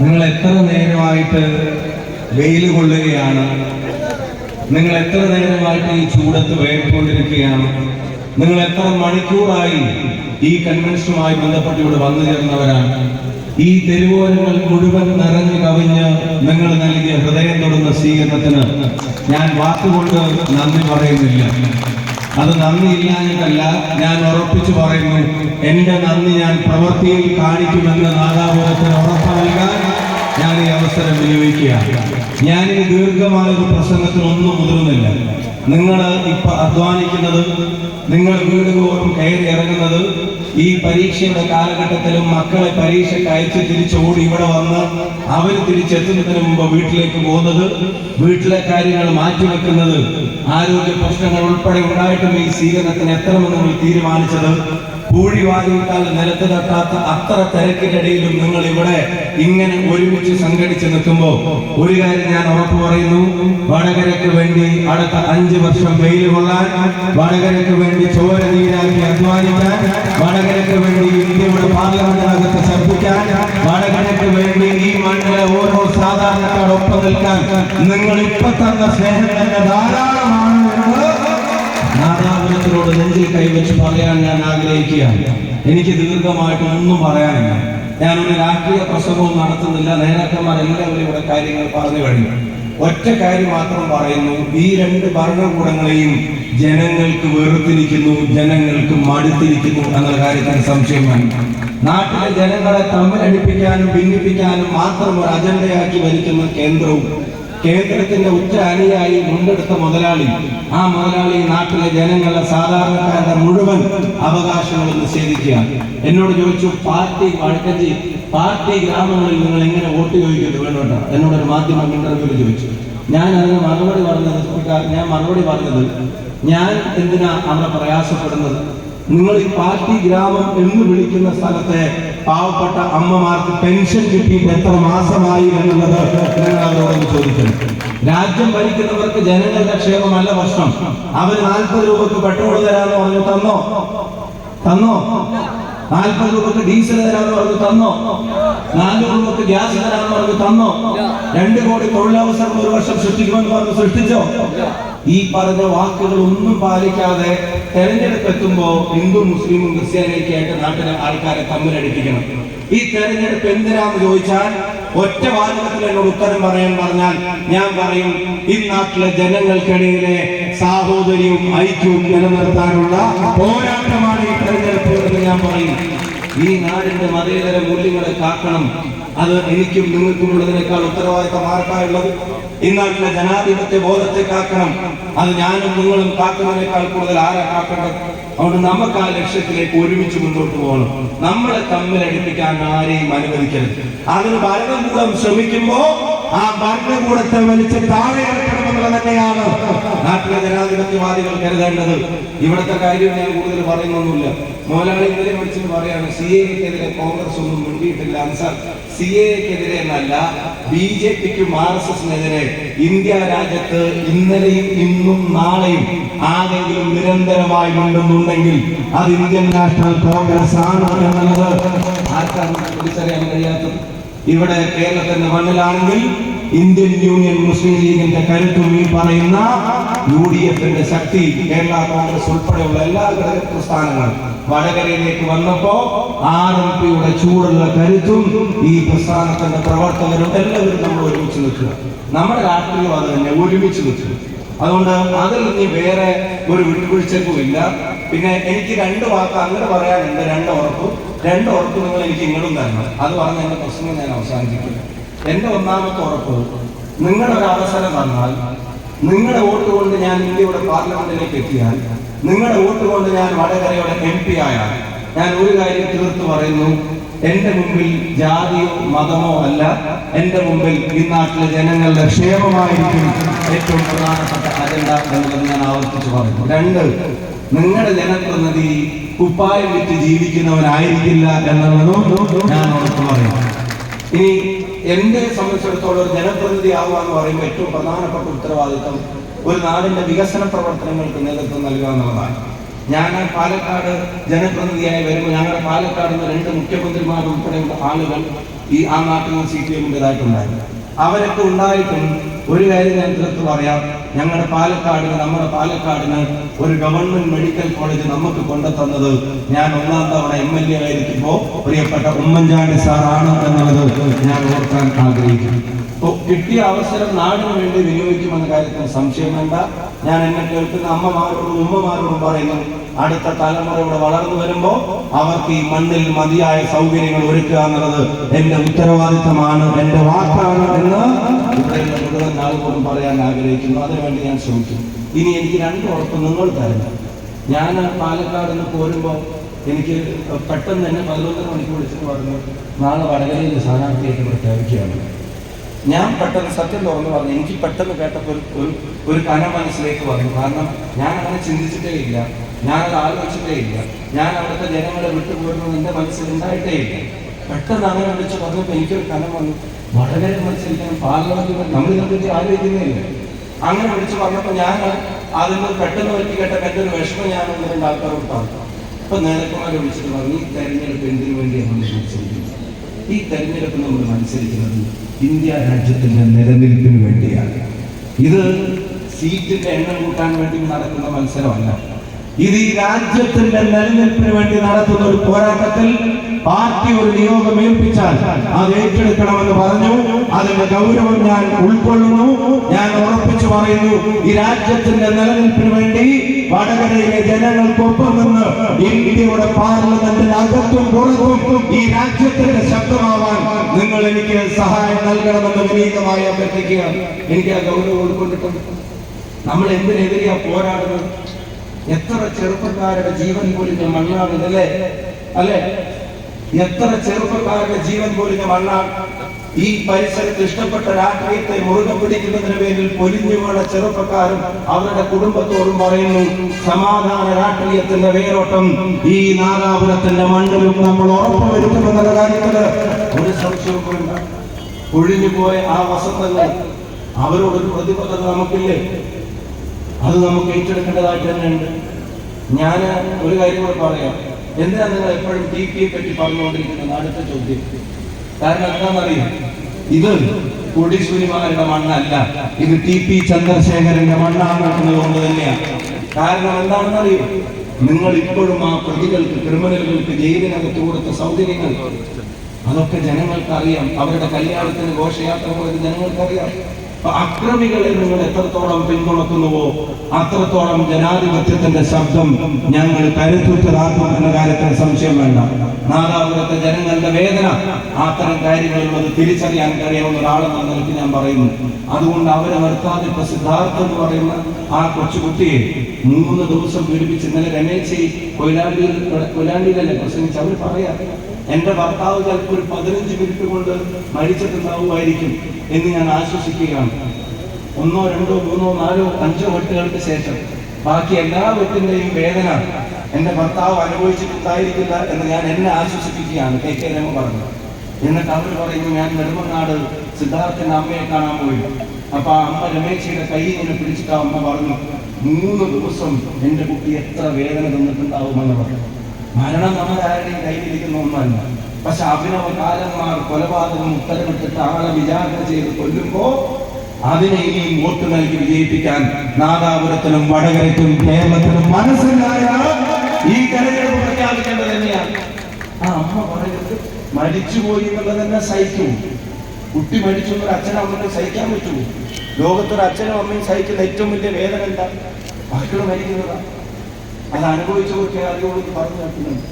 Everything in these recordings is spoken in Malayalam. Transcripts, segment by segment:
നിങ്ങൾ എത്ര നേരമായിട്ട് വെയിൽ കൊള്ളുകയാണ്? നിങ്ങൾ എത്ര നേരമായിട്ട് ഈ ചൂടത്ത് വേർക്കൊണ്ടിരിക്കുകയാണ്? നിങ്ങൾ എത്ര മണിക്കൂറായി ഈ കൺവെൻഷനുമായി ബന്ധപ്പെട്ട് ഇവിടെ വന്നു ചേർന്നവരാണ്? ഈ തെരുവോരങ്ങൾ മുഴുവൻ നിറഞ്ഞു കവിഞ്ഞ് നിങ്ങൾ നൽകിയ ഹൃദയം തൊടുന്ന സ്വീകരണത്തിന് ഞാൻ വാക്കുകൊണ്ട് നന്ദി പറയുന്നില്ല. അത് നന്ദി ഞാൻ ഉറപ്പിച്ചു പറയുന്നു എന്റെ നന്ദി ഞാൻ പ്രവൃത്തിയിൽ കാണിക്കുമെന്ന് നാദാപുരത്തിന് ഉറപ്പ് നൽകാൻ ഞാൻ ഈ അവസരം വിനിയോഗിക്കുകയാണ്. ഞാൻ ഈ ദീർഘമായ ഒരു പ്രസംഗത്തിനൊന്നും മുതിർന്നില്ല. നിങ്ങൾ ഇപ്പൊ അധ്വാനിക്കുന്നത് നിങ്ങൾ വീടുകളോടും കയറി ഇറങ്ങുന്നത് ഈ പരീക്ഷയുടെ കാലഘട്ടത്തിലും മക്കളെ പരീക്ഷയ്ക്ക് അയച്ച് തിരിച്ചോടി ഇവിടെ വന്ന് അവർ തിരിച്ചെത്തുന്നതിന് മുമ്പ് വീട്ടിലേക്ക് പോകുന്നത് വീട്ടിലെ കാര്യങ്ങൾ മാറ്റിവെക്കുന്നത് ആരോഗ്യ പ്രശ്നങ്ങൾ ഉൾപ്പെടെ ഉണ്ടായിട്ടും ഈ സ്വീകരണത്തിന് എത്തണമെന്ന് നിങ്ങൾ തീരുമാനിച്ചത്? പൂഴി വാങ്ങിയിട്ടാൽ നിലത്ത് തട്ടാത്ത അത്ര തിരക്കിനിടയിലും നിങ്ങൾ ഇവിടെ ഇങ്ങനെ ഒരുമിച്ച് സംഘടിച്ച് നിൽക്കുമ്പോൾ ഒരു കാര്യം ഞാൻ ഉറപ്പ് പറയുന്നു. വടകരയ്ക്ക് വേണ്ടി അടുത്ത അഞ്ച് വർഷം വെയിൽ കൊള്ളാൻ വടകരയ്ക്ക് വേണ്ടി ചോര നീരാക്കി അധ്വാനിക്കാൻ വടകരയ്ക്ക് വേണ്ടി ഇന്ത്യയുടെ പാർലമെന്റിനകത്ത് ശ്രദ്ധിക്കാൻ വടകരയ്ക്ക് വേണ്ടി ഈ മണ്ണിലെ ഓരോ സാധാരണക്കാരൊപ്പം നിൽക്കാൻ നിങ്ങൾ ഇപ്പൊ തന്ന സ്നേഹം തന്നെ ധാരാളമാണ്. നെഞ്ചിൽ കൈവച്ച് പറയാൻ ഞാൻ ആഗ്രഹിക്കുകയാണ്. എനിക്ക് ദീർഘമായിട്ട് ഒന്നും പറയാനില്ല. ഞാൻ ഒരു രാഷ്ട്രീയ പ്രസംഗവും നടത്തുന്നില്ല. നേതാക്കന്മാർ എല്ലാവരും ഇവിടെ കാര്യങ്ങൾ പറഞ്ഞു കഴിഞ്ഞു. ഒറ്റ കാര്യം മാത്രം പറയുന്നു. ഈ രണ്ട് ഭരണകൂടങ്ങളെയും ജനങ്ങൾക്ക് വെറുത്തിരിക്കുന്നു ജനങ്ങൾക്ക് മടുത്തിരിക്കുന്നു എന്നുള്ള കാര്യത്തിന് സംശയം വേണം നാട്ടിലെ ജനങ്ങളെ തമ്മിലടിപ്പിക്കാനും ഭിന്നിപ്പിക്കാനും മാത്രം ഒരു അജണ്ടയാക്കി വലിക്കുന്ന കേന്ദ്രവും കേന്ദ്രത്തിന്റെ ഉച്ച അനുയായി മുണ്ടെടുത്ത മുതലാളി ആ മുതലാളി നാട്ടിലെ ജനങ്ങളെ സാധാരണക്കാരുടെ മുഴുവൻ അവകാശങ്ങളും നിഷേധിക്കുകയാണ് എന്നോട് ചോദിച്ചു പാർട്ടി വഴക്കഞ്ചി പാർട്ടി ഗ്രാമങ്ങളിൽ നിങ്ങൾ എങ്ങനെ വോട്ട് ചോദിക്കുന്നത് വേണ്ട എന്നോടൊരു മാധ്യമ ഇന്റർവ്യൂവിൽ ചോദിച്ചു. ഞാൻ അതിന് മറുപടി പറഞ്ഞത് ഞാൻ മറുപടി പറഞ്ഞത് ഞാൻ എന്തിനാ അവിടെ പ്രയാസപ്പെടുന്നത്? നിങ്ങൾ ഈ പാർട്ടി ഗ്രാമം എന്ന് വിളിക്കുന്ന സ്ഥലത്തെ പാവപ്പെട്ട അമ്മമാർക്ക് പെൻഷൻ കിട്ടിയിട്ട് എത്ര മാസമായി എന്നുള്ളത് നിങ്ങൾ അവരോടൊന്ന് ചോദിക്കണം. രാജ്യം ഭരിക്കുന്നവർക്ക് ജനങ്ങളുടെ ക്ഷേമമല്ല പ്രശ്നം. അവർ നാൽപ്പത് രൂപക്ക് പെട്രോൾ തരാന്ന് പറഞ്ഞു തന്നോ? തന്നോ? നാൽപ്പത് രൂപക്ക് ഡീസൽ തരാമെന്ന് പറഞ്ഞു തന്നോ? നാനൂറ് രൂപക്ക് ഗ്യാസ് തരാമെന്ന് പറഞ്ഞു തന്നോ? രണ്ട് കോടി തൊഴിലവസരം ഒരു വർഷം സൃഷ്ടിക്കുമെന്ന് പറഞ്ഞു സൃഷ്ടിച്ചോ? ഈ പറഞ്ഞ വാക്കുകൾ ഒന്നും പാലിക്കാതെ തെരഞ്ഞെടുപ്പ് എത്തുമ്പോ ഹിന്ദു മുസ്ലിമും ക്രിസ്ത്യാനിയൊക്കെ ആയിട്ട് നാട്ടിലെ ആൾക്കാരെ തമ്മിലടിപ്പിക്കണം. ഈ തെരഞ്ഞെടുപ്പ് എന്തിനാന്ന് ചോദിച്ചാൽ ഒറ്റ വാചകത്തിൽ എന്നോട് ഉത്തരം പറയാൻ പറഞ്ഞാൽ ഞാൻ പറയും ഈ നാട്ടിലെ ജനങ്ങൾക്കിടയിലെ സാഹോദര്യവും ഐക്യവും നിലനിർത്താനുള്ള പോരാട്ടമാണ് ഈ തെരഞ്ഞെടുപ്പ്. എന്ന് പറയും ഈ നാടിന്റെ മതേതര മൂല്യങ്ങളെ കാക്കണം. അത് എനിക്കും നിങ്ങൾക്കും ഉള്ളതിനേക്കാൾ ഉത്തരവാദിത്തം ആർക്കായുള്ളത് ഈ നാട്ടിലെ ജനാധിപത്യ ബോധത്തെ കാക്കണം. അത് ഞാനും നിങ്ങളും കാക്കുന്നതിനേക്കാൾ കൂടുതൽ ആരാ കാക്കേണ്ടത്? അതുകൊണ്ട് നമുക്ക് ആ ലക്ഷ്യത്തിലേക്ക് ഒരുമിച്ച് മുന്നോട്ട് പോകണം. നമ്മളെ തമ്മിൽ അടുപ്പിക്കാൻ ആരെയും അനുവദിക്കരുത്. അതിന് ഭരണകൂടം ശ്രമിക്കുമ്പോ ആ ഭരണകൂടത്തെ വലിച്ച് താഴെ ഇറക്കണമെന്നുള്ളത് തന്നെയാണ് നാട്ടിലെ ജനാധിപത്യവാദികൾ കരുതേണ്ടത്. ഇവിടുത്തെ കാര്യം ഞാൻ കൂടുതൽ പറയുന്നൊന്നുമില്ല. മോലാളി ഇന്നലെ വിളിച്ചിട്ട് പറയാണ് സി എക്കെതിരെ കോൺഗ്രസ് ഒന്നും മുൻകിയിട്ടില്ല അൻസാർ. സി എക്കെതിരെ എന്നല്ല ബി ജെ പിക്കും ആർ എസ് എസിനെതിരെ ഇന്ത്യ രാജ്യത്ത് ഇന്നലെയും ഇന്നും നാളെയും ആരെങ്കിലും നിരന്തരമായി ഉണ്ടെന്നുണ്ടെങ്കിൽ അത് ഇന്ത്യൻ നാഷണൽ കോൺഗ്രസ് ആണ് എന്നുള്ളത് ആർക്കാണ് തിരിച്ചറിയാൻ കഴിയാത്തത്? ഇവിടെ കേരളത്തിന്റെ മണ്ണിലാണെങ്കിൽ ഇന്ത്യൻ യൂണിയൻ മുസ്ലിം ലീഗിന്റെ കരുത്തും ഈ പറയുന്ന യു ഡി എഫിന്റെ ശക്തി കേരള കോൺഗ്രസ് ഉൾപ്പെടെയുള്ള എല്ലാ ഘടക പ്രസ്ഥാനങ്ങളും വടകരയിലേക്ക് വന്നപ്പോ ആർ എം പിയുടെ ചൂടുള്ള കരുത്തും ഈ പ്രസ്ഥാനത്തിന്റെ പ്രവർത്തകരും എല്ലാവരും നമ്മൾ ഒരുമിച്ച് നിൽക്കുക. നമ്മുടെ രാഷ്ട്രീയം അത് തന്നെ ഒരുമിച്ച് നിൽക്കുക. അതുകൊണ്ട് അതിൽ ഇനി വേറെ ഒരു വിട്ടുവീഴ്ചക്കുമില്ല പിന്നെ എനിക്ക് രണ്ട് വാക്ക് അങ്ങനെ പറയാനുണ്ട് രണ്ട് ഉറപ്പ്. രണ്ട് ഉറപ്പ് നിങ്ങൾ എനിക്ക് ഇങ്ങോട്ടും തരണം. അത് പറഞ്ഞ എന്റെ പ്രശ്നം ഞാൻ അവസാനിപ്പിക്കും എന്റെ ഒന്നാമത്തെ ഉറപ്പ് നിങ്ങളൊരു അവസരം തന്നാൽ നിങ്ങളുടെ വോട്ട് കൊണ്ട് ഞാൻ ഇന്ത്യയുടെ പാർലമെന്റിലേക്ക് എത്തിയാൽ നിങ്ങളുടെ വോട്ട് കൊണ്ട് ഞാൻ വടകരയുടെ എം പി ആയാൽ ഞാൻ ഒരു കാര്യം തീർത്തു പറയുന്നു എന്റെ മുമ്പിൽ ജാതിയോ മതമോ അല്ല എന്റെ മുമ്പിൽ ഈ നാട്ടിലെ ജനങ്ങളുടെ ക്ഷേമമായിരിക്കും ഏറ്റവും പ്രധാനപ്പെട്ട അജണ്ട എന്നുള്ളത് ഞാൻ ആവർത്തിച്ചു പറയുന്നു. രണ്ട് നിങ്ങളുടെ ജനപ്രതിനിധി കുപ്പായം വിറ്റ് ജീവിക്കുന്നവനായിരിക്കില്ല എന്നുള്ളതും ഞാൻ ഉറപ്പ് പറയുന്നു. ഇനി എന്നെ സംബന്ധിച്ചിടത്തോളം ഒരു ജനപ്രതിനിധി ആവുക എന്ന് പറയുമ്പോൾ ഏറ്റവും പ്രധാനപ്പെട്ട ഉത്തരവാദിത്വം ഒരു നാടിന്റെ വികസന പ്രവർത്തനങ്ങൾക്ക് നേതൃത്വം നൽകുക എന്നുള്ളതാണ്. ഞാൻ പാലക്കാട് ജനപ്രതിനിധിയായി വരുമ്പോൾ ഞങ്ങളുടെ പാലക്കാട് നിന്ന് രണ്ട് മുഖ്യമന്ത്രിമാർ ഉൾപ്പെടെയുള്ള ആളുകൾ ഈ ആ നാട്ടിൽ നിന്ന് സി പി എമ്മിന്റെതായിട്ടുണ്ടായിരുന്നു അവരൊക്കെ ഉണ്ടായിട്ടും ഒരു കാര്യം ഞാൻ തീർത്ത് പറയാം. ഞങ്ങളുടെ പാലക്കാടിന് നമ്മുടെ പാലക്കാടിന് ഒരു ഗവൺമെന്റ് മെഡിക്കൽ കോളേജ് നമുക്ക് കൊണ്ടുതന്നത് ഞാൻ ഒന്നാം തവണ എം എൽ എ ആയിരിക്കുമ്പോൾ പ്രിയപ്പെട്ട ഉമ്മൻചാണ്ടി സാറാണ് എന്നുള്ളത് ഞാൻ ഓർക്കാൻ ആഗ്രഹിക്കുന്നു. കിട്ടിയ അവസരം നാടിനു വേണ്ടി വിനിയോഗിക്കുമെന്ന കാര്യത്തിൽ സംശയം വേണ്ട. ഞാൻ എന്നെ കേൾക്കുന്ന അമ്മമാരോടും ഉമ്മമാരോടും പറയുന്നു അടുത്ത തലമുറ ഇവിടെ വളർന്നു വരുമ്പോ അവർക്ക് ഈ മണ്ണിൽ മതിയായ സൗകര്യങ്ങൾ ഒരുക്കുക എന്നുള്ളത് എന്റെ ഉത്തരവാദിത്തമാണ് എന്റെ വാക്കാണ് എന്ന് ഇവിടെയുള്ള മുഴുവൻ ആളുകളോടും പറയാൻ ആഗ്രഹിക്കുന്നു. അതിനുവേണ്ടി ഞാൻ ശ്രമിക്കും ഇനി എനിക്ക് രണ്ട് ഉറപ്പ് നിങ്ങൾ തരുന്നു ഞാൻ പാലക്കാട് നിന്ന് പോരുമ്പോൾ എനിക്ക് പെട്ടെന്ന് തന്നെ പതിനൊന്നര മണിക്ക് വിളിച്ചിട്ട് പറഞ്ഞു നാളെ വടകരയിൽ സ്ഥാനാർത്ഥിയായിട്ട് പ്രഖ്യാപിക്കുകയാണ് ഞാൻ പെട്ടെന്ന് സത്യം തുറന്നു പറഞ്ഞു. എനിക്ക് പെട്ടെന്ന് കേട്ടപ്പോൾ ഒരു ഒരു കന മനസ്സിലേക്ക് വന്നു. കാരണം ഞാൻ അങ്ങനെ ചിന്തിച്ചിട്ടേ ഇല്ല. ഞാൻ അത് ആലോചിച്ചിട്ടേ ഇല്ല. ഞാൻ അവിടുത്തെ ജനങ്ങളെ വിട്ടുപോരുന്നത് എന്റെ മനസ്സിൽ ഉണ്ടായിട്ടേ ഇല്ല. പെട്ടെന്ന് അങ്ങനെ വിളിച്ച് പറഞ്ഞപ്പോൾ എനിക്കൊരു കനം വന്നു. വളരെ മത്സരിക്കണം പാർലമെന്റ് നമ്മൾ ഇതിനെപ്പറ്റി ആലോചിക്കുന്നേ ഇല്ല. അങ്ങനെ വിളിച്ച് പറഞ്ഞപ്പോൾ ഞാൻ അതിൽ നിന്ന് പെട്ടെന്ന് പറ്റി കേട്ടപ്പോൾ എന്റെ ഒരു വിഷമം ഞാൻ ഒന്ന് രണ്ട് ആൾക്കാരോട് പറഞ്ഞു. അപ്പൊ നേരത്തെ വിളിച്ചിട്ട് പറഞ്ഞു തെരഞ്ഞെടുപ്പ് എന്തിനു വേണ്ടിയാണ് മത്സരിക്കുന്നത് ഈ തെരഞ്ഞെടുപ്പ് നമ്മൾ മത്സരിക്കുന്നത് ഇന്ത്യ രാജ്യത്തിന്റെ നിലനിൽപ്പിന് വേണ്ടിയാണ്. ഇത് സീറ്റിന്റെ എണ്ണം കൂട്ടാൻ വേണ്ടി നടക്കുന്ന മത്സരമല്ല. ഇത് ഈ രാജ്യത്തിന്റെ നിലനിൽപ്പിന് വേണ്ടി നടത്തുന്ന ഒരു പോരാട്ടത്തിൽ പാർട്ടി ഒരു നിയോഗം ഏൽപ്പിച്ചാൽ അത് ഏറ്റെടുക്കണമെന്ന് പറഞ്ഞു. അതിന്റെ ഗൗരവം ഞാൻ ഉൾക്കൊള്ളുന്നു. ഞാൻ ഉറപ്പിച്ചു പറയുന്നു ഈ രാജ്യത്തിന്റെ നിലനിൽപ്പിന് വേണ്ടി വടകരയിലെ ജനങ്ങൾക്കൊപ്പം നിന്ന് ഇന്ത്യയുടെ പാർലമെന്റിന് അകത്തും പുറത്തും ഈ രാജ്യത്തിന്റെ ശബ്ദമാവാൻ നിങ്ങൾ എനിക്ക് സഹായം നൽകണമെന്ന് വിനീതമായി അഭ്യർത്ഥിക്കുകയാണ്. എനിക്ക് ആ ഗൗരവം ഉൾക്കൊണ്ടിട്ടുണ്ട്. നമ്മൾ എന്തിനെതിരെയാ പോരാടുന്നത്? എത്ര ചെറുപ്പക്കാരുടെ ജീവൻ പൊലിഞ്ഞ മണ്ണാണ് ഇതല്ലേ അല്ലെ? എത്ര ചെറുപ്പക്കാരുടെ ജീവൻ പൊലിഞ്ഞ മണ്ണാണ് ഈ പരിസരത്ത് ഇഷ്ടപ്പെട്ട രാഷ്ട്രീയത്തെ മുറുകെ പിടിക്കുന്നതിന് പേരിൽ പൊലിഞ്ഞു വീണ ചെറുപ്പക്കാരും അവരുടെ കുടുംബത്തോടും പറയുന്നു സമാധാന രാഷ്ട്രീയത്തിന്റെ വേരോട്ടം ഈ നാദാപുരത്തിന്റെ മണ്ണിലും നമ്മൾ ഉറപ്പുവരുത്തുമെന്നുള്ള കാര്യത്തിൽ ഒരു സംശയവും ഒഴിഞ്ഞുപോയ ഒഴിഞ്ഞു പോയ ആ വസന്തങ്ങൾ അവരോടൊരു പ്രതിബദ്ധത നമുക്കില്ലേ? അത് നമുക്ക് ഏറ്റെടുക്കേണ്ടതായിട്ട് തന്നെയുണ്ട് ഞാൻ ഒരു കാര്യം കൂടെ പറയാം. എന്തിനാണ് നിങ്ങൾ എപ്പോഴും ടി പിയെ പറ്റി പറഞ്ഞുകൊണ്ടിരിക്കുന്നത്? അടുത്ത ചോദ്യം. കാരണം എന്താണെന്നറിയാം? ഇത് കൊടിസുനിമാരുടെ മണ്ണല്ല. ഇത് ടി പി ചന്ദ്രശേഖരന്റെ മണ്ണാണ് എന്നതുകൊണ്ട് തന്നെയാണ്. കാരണം എന്താണെന്നറിയോ? നിങ്ങൾ ഇപ്പോഴും ആ പ്രതികൾക്ക് ക്രിമിനലുകൾക്ക് ജയിലിനകത്ത് കൊടുത്ത സൗകര്യങ്ങൾ അതൊക്കെ ജനങ്ങൾക്ക് അറിയാം അവരുടെ കല്യാണത്തിന് ഘോഷയാത്ര പോയത് ജനങ്ങൾക്ക് അറിയാം അപ്പൊ അക്രമികളെ നിങ്ങൾ എത്രത്തോളം പിന്തുണക്കുന്നുവോ അത്രത്തോളം ജനാധിപത്യത്തിന്റെ ശബ്ദം ഞങ്ങൾ കരുത്തുറ്റതാക്കും എന്ന കാര്യത്തിൽ സംശയം വേണ്ട. നാലാമത്തെ ജനങ്ങളുടെ വേദന അത്തരം കാര്യങ്ങളുള്ളത് തിരിച്ചറിയാൻ കഴിയാവുന്ന ഒരാളെന്ന നിലയ്ക്ക് ഞാൻ പറയുന്നു. അതുകൊണ്ട് അവരെ നിർത്താതെ ഇപ്പൊ സിദ്ധാർത്ഥ എന്ന് പറയുന്ന ആ കൊച്ചു കൊച്ചുകുട്ടിയെ മൂന്ന് ദിവസം പീഡിപ്പിച്ച് ഇന്നലെ രമേശ് കൊയിലാണ്ടിയിൽ കൊയിലാണ്ടിയിലല്ലേ പ്രസംഗിച്ച് അവർ പറയാം എന്റെ ഭർത്താവ് ചിലപ്പോൾ ഒരു പതിനഞ്ച് മിനിറ്റ് കൊണ്ട് മരിച്ചിട്ടുണ്ടാവുമായിരിക്കും എന്ന് ഞാൻ ആശ്വസിക്കുകയാണ്. ഒന്നോ രണ്ടോ മൂന്നോ നാലോ അഞ്ചോ വെട്ടുകൾക്ക് ശേഷം ബാക്കി എല്ലാ വെട്ടിന്റെയും വേദന എന്റെ ഭർത്താവ് അനുഭവിച്ചിട്ടുണ്ടായിരിക്കില്ല എന്ന് ഞാൻ എന്നെ ആശ്വസിപ്പിക്കുകയാണ്. കെ കെ രമ പറഞ്ഞു. എന്നിട്ട് അവർ പറയുന്നു ഞാൻ നെടുമങ്ങാട് സിദ്ധാർത്ഥന്റെ അമ്മയെ കാണാൻ പോയി. അപ്പൊ ആ അമ്മ രമേശിയുടെ കൈ ഇങ്ങനെ പിടിച്ചിട്ട് അമ്മ പറഞ്ഞു മൂന്ന് ദിവസം എന്റെ കുട്ടി എത്ര വേദന തന്നിട്ടുണ്ടാവുമെന്ന് പറഞ്ഞു. മരണം നമ്മുടെ ആരുടെയും കയ്യിലിരിക്കുന്ന ഒന്നല്ല പക്ഷെ അഭിനവ കാലന്മാർ കൊലപാതകം ഉത്തരവിട്ടിട്ട് ആളെ വിചാരണ ചെയ്ത് കൊല്ലുമ്പോ അതിനെ ഇനിയും വോട്ട് നൽകി വിജയിപ്പിക്കാൻ നാദാപുരത്തിനും വടകരയ്ക്കും കേരളത്തിനും മനസ്സിലായ ഈ തെരഞ്ഞെടുപ്പ് പ്രഖ്യാപിക്കേണ്ടത് തന്നെയാണ്. ആ അമ്മ പറയുന്നത് മരിച്ചുപോയി എന്നുള്ളത് തന്നെ സഹിക്കും. കുട്ടി മരിച്ചു എന്നൊരു അച്ഛനും അമ്മയും സഹിക്കാൻ പറ്റുമോ? ലോകത്തൊരു അച്ഛനും അമ്മയും സഹിക്കുന്ന ഏറ്റവും വലിയ വേദന എന്താ? മക്കൾ മരിക്കുന്നതാണ് അത് അനുഭവിച്ച അറിയുള്ളൂ അറിയോട് പറഞ്ഞു കേൾക്കുന്നുണ്ട്.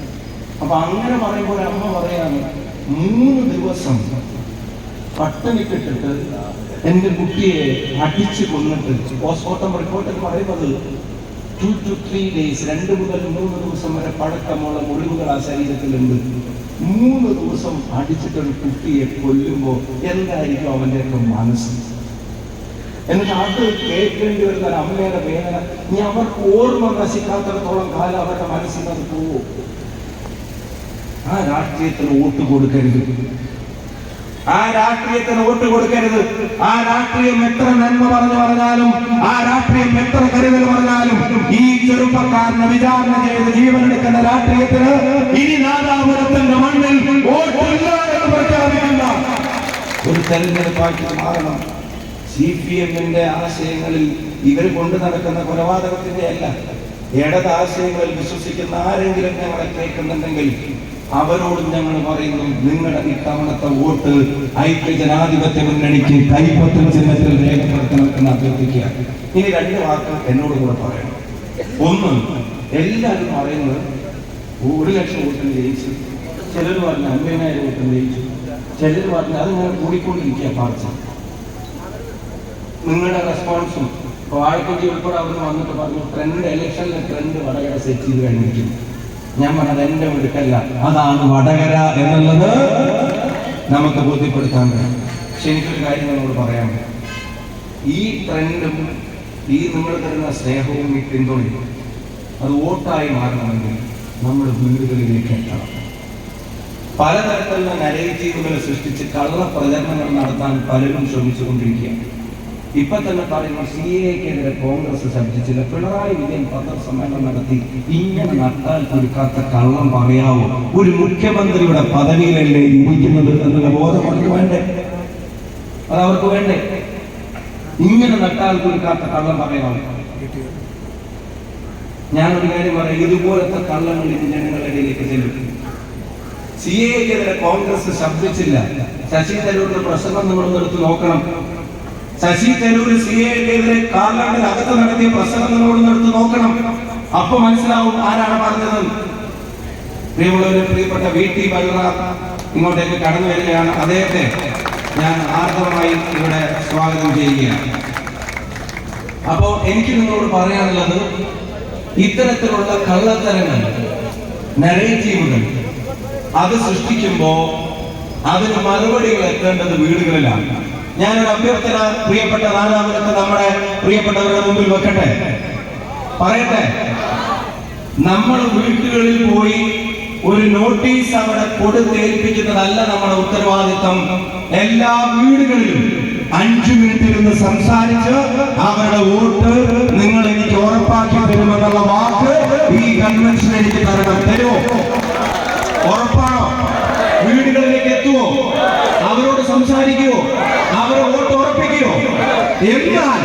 അപ്പൊ അങ്ങനെ പറയുമ്പോൾ അമ്മ പറയാണ് മൂന്ന് ദിവസം പട്ടിണിക്കിട്ടിട്ട് എന്റെ കുട്ടിയെ അടിച്ചു കൊന്നിട്ട് പോസ്റ്റ്മോർട്ടം റിപ്പോർട്ടിൽ പറയുന്നത് ടു ടു ത്രീ ഡേയ്സ് രണ്ട് മുതൽ മൂന്ന് ദിവസം വരെ പഴക്കമുള്ള മുറിവുകൾ ആ ശരീരത്തിലുണ്ട്. മൂന്ന് ദിവസം അടിച്ചിട്ടൊരു കുട്ടിയെ കൊല്ലുമ്പോൾ എന്തായിരിക്കും അവന്റെ മനസ്സ്? എന്നിട്ട് അത് കേൾക്കേണ്ടി വരുന്ന ഒരു അമ്മയുടെ വേദന നീ അവർക്ക് ഓർമ്മ നശിക്കാത്തിടത്തോളം കാലം അവരുടെ മനസ്സിൽ അത് പോവും. ആ രാഷ്ട്രീയത്തിന് വോട്ട് കൊടുക്കരുത്. ആ രാഷ്ട്രീയത്തിന് വോട്ട് കൊടുക്കരുത്. ആ രാഷ്ട്രീയം എത്ര നന്മ പറഞ്ഞു പറഞ്ഞാലും ആ രാഷ്ട്രീയം എത്ര കരുതൽ പറഞ്ഞാലും ഈ ചെറുപ്പക്കാരനെ വിചാരണ ചെയ്ത് ജീവനെടുക്കുന്ന രാഷ്ട്രീയത്തിന് ഇനി നാദാപുരത്തിന്റെ മണ്ണിൽ വോട്ടില്ല എന്ന് പ്രഖ്യാപിക്കുന്ന ഒരു തെരഞ്ഞെടുപ്പാക്കി മാറണം. സി പി എമ്മിന്റെ ആശയങ്ങളിൽ ഇവർ കൊണ്ടു നടക്കുന്ന കൊലപാതകത്തിന്റെ അല്ല. ഇടത് ആശയങ്ങളിൽ വിശ്വസിക്കുന്ന ആരെങ്കിലും ഞങ്ങളെ കേൾക്കുന്നുണ്ടെങ്കിൽ അവരോടും ഞങ്ങൾ പറയുന്നു നിങ്ങളുടെ ഇത്തവണത്തെ വോട്ട് ഐക്യ ജനാധിപത്യ മുന്നണിക്ക് കൈപ്പത്തും ചിഹ്നത്തിൽ രേഖപ്പെടുത്തണമെന്ന് അഭ്യർത്ഥിക്കുക. ഇനി രണ്ട് വാക്ക് എന്നോട് കൂടെ പറയണം. ഒന്ന് എല്ലാവരും പറയുന്നത് ഒരു ലക്ഷം വോട്ടിന് ജയിച്ചു. ചിലർ പറഞ്ഞു അമ്പതിനായിരം വോട്ടിന് ജയിച്ചു. ചിലർ പറഞ്ഞു ഞാൻ കൂടിക്കൊണ്ടിരിക്കുക പാർട്ടി. നിങ്ങളുടെ റെസ്പോൺസും ഇപ്പോൾ ഉൾപ്പെടെ അവിടെ വന്നിട്ട് പറഞ്ഞു ട്രെൻഡ് ഇലക്ഷനിലെ ട്രെൻഡ് വടകര സെറ്റ് ചെയ്ത് കഴിഞ്ഞിരിക്കും ഞാൻ പറഞ്ഞത് എന്റെ മിടുക്കല്ല. അതാണ് വടകര എന്നുള്ളത് നമുക്ക് ബോധ്യപ്പെടുത്താൻ കഴിയും. പക്ഷെ എനിക്കൊരു കാര്യം നിങ്ങളോട് പറയാം ഈ ട്രെൻഡും ഈ നിങ്ങൾ തരുന്ന സ്നേഹവും ഈ പിന്തുണയും അത് വോട്ടായി മാറണമെങ്കിൽ നമ്മൾ വീടുകളിലേക്ക് എത്തണം. പലതരത്തിലുള്ള നരേറ്റീവുകൾ സൃഷ്ടിച്ച് കള്ള പ്രചരണങ്ങൾ നടത്താൻ പലരും ശ്രമിച്ചുകൊണ്ടിരിക്കുകയാണ്. ഇപ്പൊ തന്നെ പറയുന്നു സി എക്കെതിരെ കോൺഗ്രസ് ശബ്ദിച്ചില്ല പിണറായി വിജയൻ പത്രസമ്മേളനം നടത്തി ഇങ്ങനെ നട്ടാൽ കൊടുക്കാത്ത കള്ളം പറയാവോ? ഒരു മുഖ്യമന്ത്രിയുടെ പദവിയിലല്ലേ ഇരിക്കുന്നത് എന്നുള്ള ബോധം അവർക്ക് വേണ്ടേ? അത് അവർക്ക് വേണ്ടേ? ഇങ്ങനെ നട്ടാൽ കൊടുക്കാത്ത കള്ളം പറയാവോ? ഞാനൊരു കാര്യം പറയാം ഇതുപോലത്തെ കള്ളങ്ങൾ ഇത് ജനങ്ങളുടെ ഇടയിലേക്ക് ചെല്ലും. സി എക്കെതിരെ കോൺഗ്രസ് ശബ്ദിച്ചില്ല ശശി തരൂരിന്റെ പ്രസംഗം നമ്മളൊന്നെടുത്ത് നോക്കണം. ശശി തരൂർ സി എക്കെതിരെ കാർലാണ്ടിൽ അകത്ത് നടത്തിയ പ്രസംഗങ്ങളോട് എടുത്ത് നോക്കണം. അപ്പൊ മനസ്സിലാവും ആരാണ് പറഞ്ഞത്. പ്രിയമുള്ളവരെ പ്രിയപ്പെട്ട വി ടി ബൽറാം ഇങ്ങോട്ടേക്ക് കടന്നു വരികയാണ്. അദ്ദേഹത്തെ ഞാൻ ആർദ്രമായി ഇവിടെ സ്വാഗതം ചെയ്യുകയാണ്. അപ്പോ എനിക്ക് നിങ്ങളോട് പറയാനുള്ളത് ഇത്തരത്തിലുള്ള കള്ളത്തരങ്ങൾ നരേറ്റീവുകൾ അത് സൃഷ്ടിക്കുമ്പോ അതിന് മറുപടികൾ എത്തേണ്ടത് വീടുകളിലാണ്. ഞാനൊരു അഭ്യർത്ഥന പ്രിയപ്പെട്ട നാലാമത്തെ നമ്മുടെ പ്രിയപ്പെട്ടവരുടെ മുമ്പിൽ വെക്കട്ടെ? പറയട്ടെ? നമ്മൾ വീട്ടുകളിൽ പോയി ഒരു നോട്ടീസ് അവിടെ കൊടുത്തേൽപ്പിക്കുന്നതല്ല നമ്മുടെ ഉത്തരവാദിത്വം. എല്ലാ വീടുകളിലും അഞ്ചു മിനിറ്റ് ഇരുന്ന് സംസാരിച്ച് അവരുടെ വോട്ട് നിങ്ങൾ എനിക്ക് ഉറപ്പാക്കി തരുമെന്നുള്ള വാക്ക് ഈ കൺവെൻഷൻ എനിക്ക് തരണം. തരുമോ? ഉറപ്പാണോ? വീടുകളിലേക്ക് എത്തുമോ അവരോട് സംസാരിക്കുവോ? അവരെ വോട്ട് ഉറപ്പിക്കുകയോ എന്നാൽ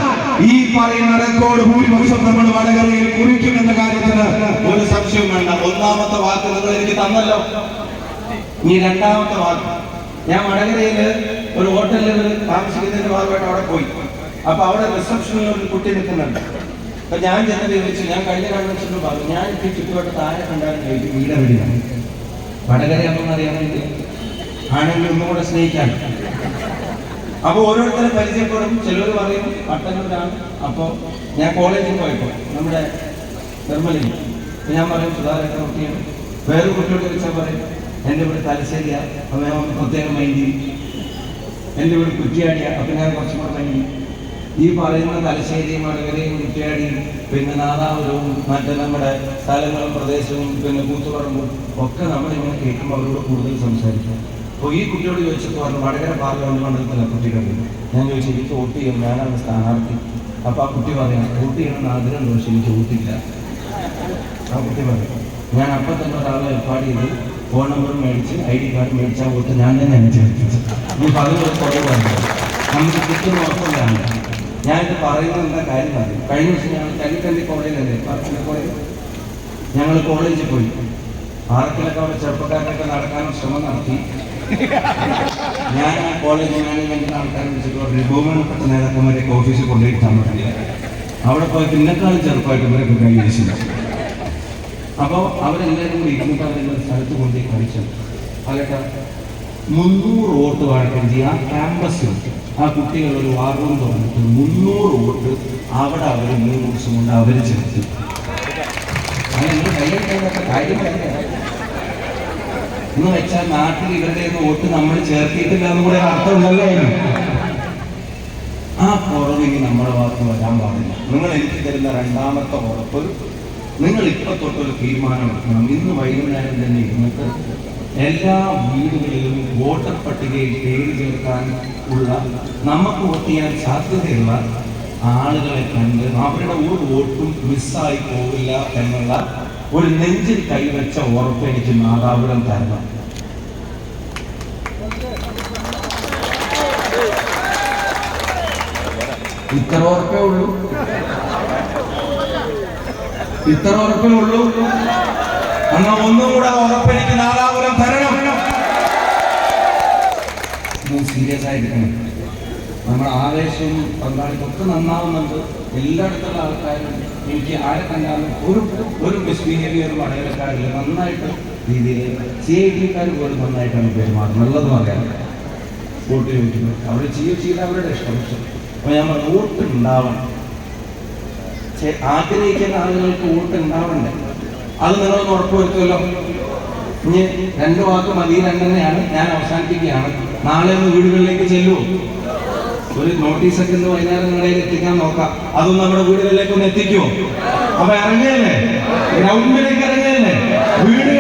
ഈ പറയുന്ന റെക്കോർഡ് ഭൂരിപക്ഷം നമ്മൾ വടകരയിൽ കുറിക്കുമെന്ന കാര്യത്തിന് ഒരു സംശയം വേണ്ട. ഒന്നാമത്തെ വാക്ക് നിങ്ങൾ എനിക്ക് തന്നല്ലോ. ഈ രണ്ടാമത്തെ വാക്ക്. ഞാൻ വടകരയിൽ ഒരു ഹോട്ടലിൽ താമസിക്കുന്നതിന്റെ ഭാഗമായിട്ട് അവിടെ പോയി. അപ്പൊ അവിടെ റിസപ്ഷനിൽ ഒരു കുട്ടി നിൽക്കുന്നുണ്ട്. അപ്പൊ ഞാൻ ചെന്നത് ചോദിച്ചു ഞാൻ കഴിഞ്ഞ കൺവെൻഷനിൽ പറഞ്ഞു ഞാൻ ഇപ്പൊ ചുറ്റുവട്ടത്ത് ആരെ കണ്ടാലും ചോദിച്ചു വീട് എവിടെയാണ്? വടകരയാണെന്ന് അറിയാൻ വേണ്ടി. ആണെങ്കിൽ ഒന്നുകൂടെ സ്നേഹിക്കാൻ. അപ്പൊ ഓരോരുത്തരെ പരിചയപ്പെടും. ചിലർ പറയും പട്ടണത്തിലാണ് അപ്പൊ ഞാൻ കോളേജിൽ പോയപ്പോ നമ്മുടെ നിർമ്മലിൽ ഞാൻ പറയും സുധാകരന്റെ കുട്ടിയാണ്. വേറെ കുട്ടിയോട് ചോദിച്ചാൽ പറയും എന്റെ വീട് തലശ്ശേരിയാ. അപ്പൊ ഞാൻ ഒന്ന് പ്രത്യേകം മൈൻഡ് ചെയ്യും. എന്റെ വീട് കുറ്റിയാടിയാ. അപ്പൊ ഞാൻ കുറച്ചും കൂടെ മൈൻഡ് ഈ പറയുന്ന തലശ്ശേരിയും അടകരയും കുറ്റിയാടിയും പിന്നെ നാദാപുരവും മറ്റേ നമ്മുടെ സ്ഥലങ്ങളും പ്രദേശവും പിന്നെ കൂത്തുപറമ്പും ഒക്കെ നമ്മളിങ്ങനെ കേൾക്കുമ്പോൾ അവരോട് കൂടുതൽ സംസാരിക്കും. അപ്പോൾ ഈ കുട്ടിയോട് ചോദിച്ചപ്പോൾ പറഞ്ഞു വടകര പാർലമെന്റ് മണ്ഡലത്തിലെ കുട്ടിയുടെ ഞാൻ ചോദിച്ചു എനിക്ക് വോട്ട് ചെയ്യും ഞാനാണ് സ്ഥാനാർത്ഥി. അപ്പോൾ ആ കുട്ടി പറയാം വോട്ട് ചെയ്യണമെന്ന് ആഗ്രഹം പക്ഷെ എനിക്ക് വോട്ടില്ല ആ കുട്ടി പറയും ഞാൻ അപ്പം തന്നെ ഒരാളെ ഏർപ്പാട് ചെയ്ത് ഫോൺ നമ്പർ മേടിച്ച് ഐ ഡി കാർഡ് മേടിച്ചാൽ വോട്ട് ഞാൻ തന്നെ അനുസരിച്ചു. ഇനി കുറേ പറഞ്ഞു. നമുക്ക് കിട്ടുന്ന ഉറപ്പില്ലാണ് ഞാനിത് പറയുന്നത് എന്താ കാര്യം പറയും കഴിഞ്ഞ ദിവസം ഞങ്ങൾ കല്ലിക്കണ്ടി കോളേജിലല്ലേ? പാർക്കിലെ കോളേജ്? ഞങ്ങൾ കോളേജിൽ പോയി. പാർക്കിലൊക്കെ അവിടെ ചെറുപ്പക്കാരനൊക്കെ നടക്കാനും ശ്രമം നടത്തി. ഞാൻ കോളേജ് മാനേജ്മെന്റിന്റെ ആൾക്കാരെ വിളിച്ചിട്ട് ബഹുമാനപ്പെട്ട നേതാക്കന്മാരെ ഓഫീസിൽ തന്നിട്ടില്ല അവിടെ പോയി പിന്നെക്കാളും ചെറുപ്പമായിട്ട് ഇവരൊക്കെ കൈ വീശില്ല അപ്പോൾ അവരെല്ലാവരും കൂടി ഇരുന്നിട്ട് അവരെല്ലാം സ്ഥലത്ത് കൊണ്ടുപോയി കളിച്ചു. അതൊക്കെ മുന്നൂറ് വോട്ട് വാഴക്കഞ്ചി ആ ക്യാമ്പസിൽ ആ കുട്ടികൾ ഒരു തുറന്നിട്ട് മുന്നൂറ് വോട്ട് അവിടെ അവർ മൂന്ന് ദിവസം കൊണ്ട് അവർ ചെലുത്തി. അങ്ങനെ കാര്യമല്ല. എന്ന് വെച്ചാൽ നാട്ടിൽ ഇവരുടെ വോട്ട് നമ്മൾ ചേർത്തിയിട്ടില്ല എന്ന് കൂടെ അർത്ഥമുണ്ടല്ലോ. ആ കുറവിന് നമ്മുടെ ഭാഗത്ത് വരാൻ പാടില്ല. നിങ്ങൾ എനിക്ക് തരുന്ന രണ്ടാമത്തെ ഉറപ്പ് നിങ്ങൾ ഇപ്പൊ തൊട്ടൊരു തീരുമാനം എടുക്കണം. ഇന്ന് വൈകുന്നേരം തന്നെ ഇരുന്നിട്ട് എല്ലാ വീടുകളിലും വോട്ടർ പട്ടികയിൽ പേര് ചേർക്കാൻ ഉള്ള നമുക്ക് വോട്ട് ചെയ്യാൻ സാധ്യതയുള്ള ആളുകളെ കണ്ട് അവരുടെ ഒരു വോട്ടും മിസ്സായി പോവില്ല എന്നുള്ള ഒരു നെഞ്ചിൽ കൈവച്ച ഉറപ്പ് എനിക്ക് മാതാപുരം തരണം. ഇത്ര ഉറപ്പേ ഉള്ളൂ? ഇത്ര ഉറപ്പേ ഉള്ളൂ? എന്നാ ഒന്നും കൂടെ ഉറപ്പെനിക്ക് നാലാപുരം തരണം. സീരിയസ് ആയിരിക്കണം. നമ്മുടെ ആവേശവും പങ്കാളിത്തൊക്കെ നന്നാവുന്നുണ്ട്. എല്ലായിടത്തുള്ള ആൾക്കാരും എനിക്ക് ആരെ കണ്ടാലും ഒരു ഒരു മിസ്ബിഹേവിയറും അടയാളക്കാരില്ല. നന്നായിട്ട് രീതിയിൽ സി പോലും നന്നായിട്ടാണ് പെരുമാറുന്നത്. നല്ലതും അറിയാം വോട്ട് ചോദിക്കുന്നത് അവർ ചെയ്യും ചെയ്ത അവരുടെ ഇഷ്ടം. പക്ഷെ ഞാൻ പറഞ്ഞു വോട്ട് ഉണ്ടാവണം. ആഗ്രഹിക്കുന്ന ആളുകൾക്ക് വോട്ട് ഉണ്ടാവണ്ടേ? അത് നിങ്ങളൊന്ന് ഉറപ്പുവരുത്തുമല്ലോ. ഇനി രണ്ട് വാക്ക് മതി. രണ്ടെന്നെയാണ് ഞാൻ അവസാനിപ്പിക്കുകയാണ്. നാളെ ഒന്ന് വീടുകളിലേക്ക് ചെല്ലുമോ ഒരു നോട്ടീസൊക്കെ ഇന്ന് വൈകുന്നേരം നിങ്ങളിൽ എത്തിക്കാൻ നോക്കാം. അതും നമ്മുടെ വീടുകളിലേക്ക് ഒന്ന് എത്തിക്കുമോ അപ്പൊ ഇറങ്ങിയല്ലേ ഗ്രൗണ്ടിലേക്ക് ഇറങ്ങിയല്ലേ വീടുകൾ